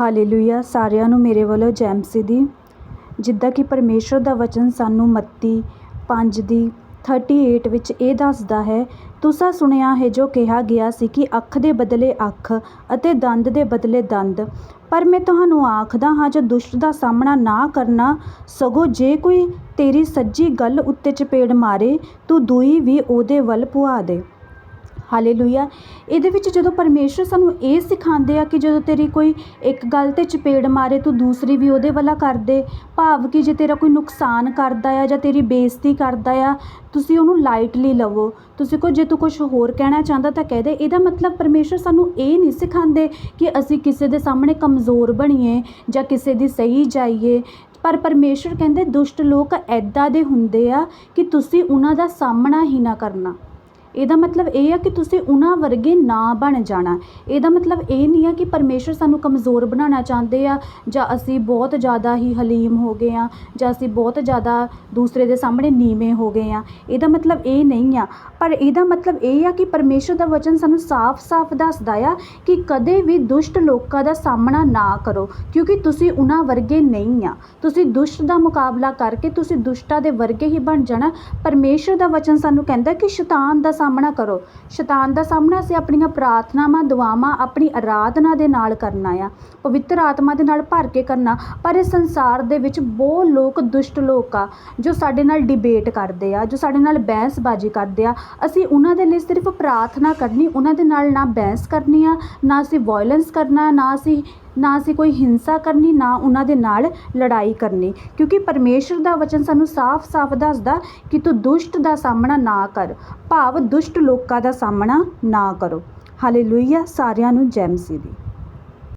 Hallelujah, ਸਾਰਿਆਂ ਨੂੰ ਮੇਰੇ ਵੱਲੋਂ ਜੈ ਮਸੀਹ ਦੀ ਜਿੱਦਾਂ ਕਿ ਪਰਮੇਸ਼ਰ ਦਾ ਵਚਨ ਸਾਨੂੰ ਮੱਤੀ 5 ਦੀ 38 ਵਿੱਚ ਇਹ ਦੱਸਦਾ ਹੈ, ਤੁਸਾਂ ਸੁਣਿਆ ਹੈ ਜੋ ਕਿਹਾ ਗਿਆ ਸੀ ਕਿ ਅੱਖ ਦੇ ਬਦਲੇ ਅੱਖ ਅਤੇ ਦੰਦ ਦੇ ਬਦਲੇ ਦੰਦ। ਪਰ ਮੈਂ ਤੁਹਾਨੂੰ ਆਖਦਾ ਹਾਂ, ਜੋ ਦੁਸ਼ਟ ਦਾ ਸਾਹਮਣਾ ਨਾ ਕਰਨਾ ਸਗੋਂ ਜੇ ਕੋਈ ਤੇਰੀ ਸੱਜੀ ਗੱਲ ਉੱਤੇ ਚਪੇੜ ਮਾਰੇ, ਤੂੰ ਦੂਈ ਵੀ ਉਹਦੇ ਵੱਲ ਪੁਆ ਦੇ। ਹਾਲੇਲੂਇਆ। ਇਹਦੇ ਵਿੱਚ ਜਦੋਂ ਪਰਮੇਸ਼ਰ ਸਾਨੂੰ ਇਹ ਸਿਖਾਉਂਦੇ ਆ ਕਿ ਜਦੋਂ ਤੇਰੀ ਕੋਈ ਇੱਕ ਗੱਲ 'ਤੇ ਚਪੇੜ ਮਾਰੇ, ਤੂੰ ਦੂਸਰੀ ਵੀ ਉਹਦੇ ਵਾਲਾ ਕਰ ਦੇ। ਭਾਵ ਕਿ ਜੇ ਤੇਰਾ ਕੋਈ ਨੁਕਸਾਨ ਕਰਦਾ ਆ ਜਾਂ ਤੇਰੀ ਬੇਇੱਜ਼ਤੀ ਕਰਦਾ ਆ, ਤੁਸੀਂ ਉਹਨੂੰ ਲਾਈਟਲੀ ਲਵੋ। ਤੁਸੀਂ ਕੋ ਜੇ ਤੂੰ ਕੁਝ ਹੋਰ ਕਹਿਣਾ ਚਾਹੁੰਦਾ ਤਾਂ ਕਹਿ ਦੇ। ਇਹਦਾ ਮਤਲਬ ਪਰਮੇਸ਼ਰ ਸਾਨੂੰ ਇਹ ਨਹੀਂ ਸਿਖਾਉਂਦੇ ਕਿ ਅਸੀਂ ਕਿਸੇ ਦੇ ਸਾਹਮਣੇ ਕਮਜ਼ੋਰ ਬਣੀਏ ਜਾਂ ਕਿਸੇ ਦੀ ਸਹੀ ਜਾਈਏ। ਪਰ ਪਰਮੇਸ਼ਰ ਕਹਿੰਦੇ, ਦੁਸ਼ਟ ਲੋਕ ਐਦਾਂ ਦੇ ਹੁੰਦੇ ਆ ਕਿ ਤੁਸੀਂ ਉਹਨਾਂ ਦਾ ਸਾਹਮਣਾ ਹੀ ਨਾ ਕਰਨਾ। ਇਹਦਾ ਮਤਲਬ ਇਹ ਆ ਕਿ ਤੁਸੀਂ ਉਹਨਾਂ ਵਰਗੇ ਨਾ ਬਣ ਜਾਣਾ। ਇਹਦਾ ਮਤਲਬ ਇਹ ਨਹੀਂ ਆ ਕਿ ਪਰਮੇਸ਼ਰ ਸਾਨੂੰ ਕਮਜ਼ੋਰ ਬਣਾਉਣਾ ਚਾਹੁੰਦੇ ਆ, ਜਾਂ ਅਸੀਂ ਬਹੁਤ ਜ਼ਿਆਦਾ ਹੀ ਹਲੀਮ ਹੋ ਗਏ ਆ, ਜਾਂ ਅਸੀਂ ਬਹੁਤ ਜ਼ਿਆਦਾ ਦੂਸਰੇ ਦੇ ਸਾਹਮਣੇ ਨੀਵੇਂ ਹੋ ਗਏ ਆ। ਇਹਦਾ ਮਤਲਬ ਇਹ ਨਹੀਂ ਆ। ਪਰ ਇਹਦਾ ਮਤਲਬ ਇਹ ਆ ਕਿ ਪਰਮੇਸ਼ਰ ਦਾ ਵਚਨ ਸਾਨੂੰ ਸਾਫ਼-ਸਾਫ਼ ਦੱਸਦਾ ਆ ਕਿ ਕਦੇ ਵੀ ਦੁਸ਼ਟ ਲੋਕਾਂ ਦਾ ਸਾਹਮਣਾ ਨਾ ਕਰੋ, ਕਿਉਂਕਿ ਤੁਸੀਂ ਉਹਨਾਂ ਵਰਗੇ ਨਹੀਂ ਆ। ਤੁਸੀਂ ਦੁਸ਼ਟ ਦਾ ਮੁਕਾਬਲਾ ਕਰਕੇ ਤੁਸੀਂ ਦੁਸ਼ਟਾਂ ਦੇ ਵਰਗੇ ਹੀ ਬਣ ਜਾਣਾ। ਪਰਮੇਸ਼ਰ ਦਾ ਵਚਨ ਸਾਨੂੰ ਕਹਿੰਦਾ ਕਿ ਸ਼ੈਤਾਨ ਦਾ ਸਾਹਮਣਾ ਕਰੋ। ਸ਼ੈਤਾਨ ਦਾ ਸਾਹਮਣਾ ਅਸੀਂ ਆਪਣੀਆਂ ਪ੍ਰਾਰਥਨਾਵਾਂ, ਦੁਆਵਾਂ ਆਪਣੀ ਆਰਾਧਨਾ ਦੇ ਨਾਲ ਕਰਨਾ ਆ। ਪਵਿੱਤਰ ਆਤਮਾ ਦੇ ਨਾਲ ਭਰ ਕੇ ਕਰਨਾ। ਪਰ ਇਸ ਸੰਸਾਰ ਦੇ ਵਿੱਚ ਬਹੁਤ ਲੋਕ ਦੁਸ਼ਟ ਲੋਕ ਆ, ਜੋ ਸਾਡੇ ਨਾਲ ਡਿਬੇਟ ਕਰਦੇ ਆ, ਜੋ ਸਾਡੇ ਨਾਲ ਬਹਿਸਬਾਜ਼ੀ ਕਰਦੇ ਆ। ਅਸੀਂ ਉਹਨਾਂ ਦੇ ਲਈ ਸਿਰਫ ਪ੍ਰਾਰਥਨਾ ਕਰਨੀ, ਉਹਨਾਂ ਦੇ ਨਾਲ ਨਾ ਬਹਿਸ ਕਰਨੀ ਆ, ਨਾ ਅਸੀਂ ਵਾਇਲੈਂਸ ਕਰਨਾ, ਨਾ ਅਸੀਂ ਨਾ ਅਸੀਂ ਕੋਈ ਹਿੰਸਾ ਕਰਨੀ, ਨਾ ਉਹਨਾਂ ਦੇ ਨਾਲ ਲੜਾਈ ਕਰਨੀ। ਕਿਉਂਕਿ ਪਰਮੇਸ਼ਰ ਦਾ ਵਚਨ ਸਾਨੂੰ ਸਾਫ਼-ਸਾਫ਼ ਦੱਸਦਾ ਕਿ ਤੂੰ ਦੁਸ਼ਟ ਦਾ ਸਾਹਮਣਾ ਨਾ ਕਰ, ਭਾਵ ਦੁਸ਼ਟ ਲੋਕਾਂ ਦਾ ਸਾਹਮਣਾ ਨਾ ਕਰੋ। ਹਾਲੇਲੂਇਆ ਸਾਰਿਆਂ ਨੂੰ ਜੈ ਮਸੀਹ ਦੀ